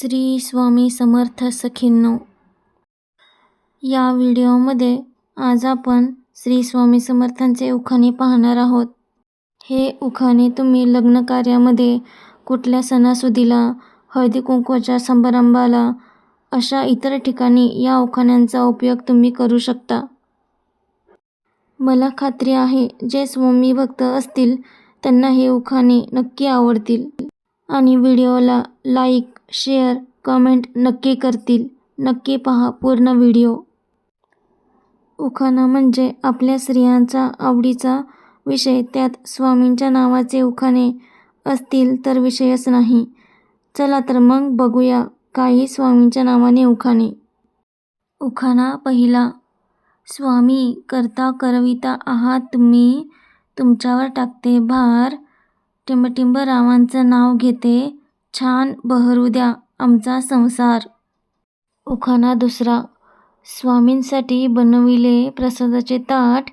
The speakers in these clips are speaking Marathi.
श्री स्वामी समर्थ सखींनो या व्हिडिओमध्ये आज आपण श्री स्वामी समर्थांचे उखाणे पाहणार आहोत. हे उखाणे तुम्ही लग्न कार्यामध्ये कुठल्या सणासुदीला हळदी कुंकवाच्या समारंभाला अशा इतर ठिकाणी या उखाण्यांचा उपयोग तुम्ही करू शकता. मला खात्री आहे जे स्वामी भक्त असतील त्यांना हे उखाणे नक्की आवडतील. आणि व्हिडिओला लाईक शेअर कमेंट नक्की करतील. नक्की पहा पूर्ण व्हिडिओ. उखाणा म्हणजे आपल्या स्त्रियांचा आवडीचा विषय. त्यात स्वामींच्या नावाचे उखाणे असतील तर विषयच नाही. चला तर मग बघूया काही स्वामींच्या नावाने उखाणे. उखाणा पहिला. स्वामी करता करविता आहात तुम्ही तुमच्यावर टाकते भार. टिंबटिंब रावांचं नाव घेते. छान बहरू द्या आमचा संसार. उखाणा दुसरा. स्वामींसाठी बनविले प्रसादाचे ताट.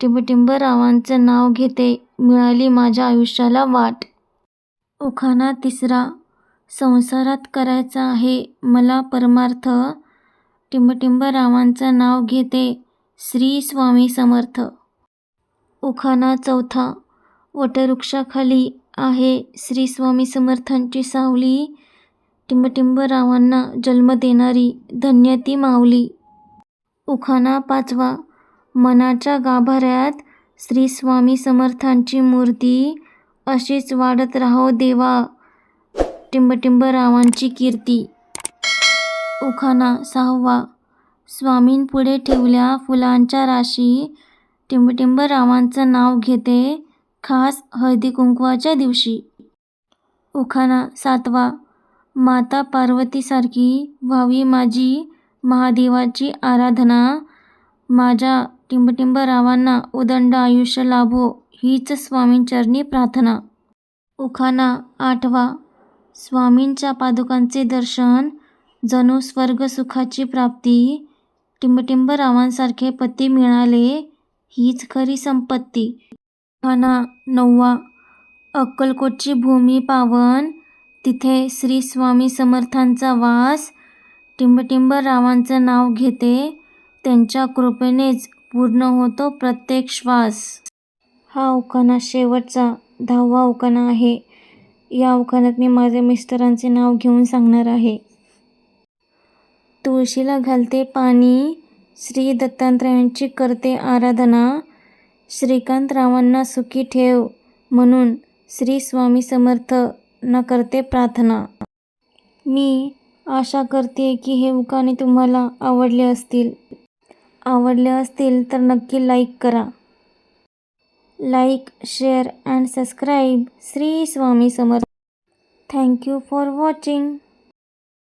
टिंबटिंब रावांचं नाव घेते. मिळाली माझ्या आयुष्याला वाट. उखाणा तिसरा. संसारात करायचा आहे मला परमार्थ. टिंबटिंब रावांचं नाव घेते. श्री स्वामी समर्थ. उखाणा चौथा. वटवृक्षाखाली आहे. श्री स्वामी समर्थांची सावली. टिंबटिंब रावांना जन्म देणारी धन्य ती माऊली. उखाणा पाचवा. मनाच्या गाभाऱ्यात श्री स्वामी समर्थांची मूर्ती अशीच वाढत राहो देवा. टिंबटिंब रावांची कीर्ती. उखाणा सहावा. स्वामींपुढे ठेवल्या फुलांच्या राशी टिंबटिंब रावांचं नाव घेते. खास हळदी कुंकवाच्या दिवशी. उखाणा सातवा. माता पार्वतीसारखी व्हावी माझी महादेवाची आराधना. माझ्या टिंबटिंब रावांना उदंड आयुष्य लाभो हीच स्वामींचरणी प्रार्थना. उखाणा आठवा. स्वामींच्या पादुकांचे दर्शन जणू स्वर्गसुखाची प्राप्ती टिंबटिंब रावांसारखे पती मिळाले हीच खरी संपत्ती. उखाणा नववा अक्कलकोटची भूमी पावन. तिथे श्री स्वामी समर्थांचा वास. टिंबटिंब रावांचं नाव घेते. त्यांच्या कृपेनेच पूर्ण होतो प्रत्येक श्वास. हा उखाणा शेवटचा दहावा उखाणा आहे. या उखाण्यात मी माझ्या मिस्टरांचे नाव घेऊन सांगणार आहे. तुळशीला घालते पाणी. श्री दत्तात्रयांची करते आराधना. श्रीकांतरावांना सुखी ठेव म्हणून श्री स्वामी समर्थ ना करते प्रार्थना. मी आशा करते की हे उखाणे तुम्हाला आवडले असतील. आवडले असतील तर नक्की लाईक करा. Like share and subscribe Shri Swami Samarth. Thank you for watching.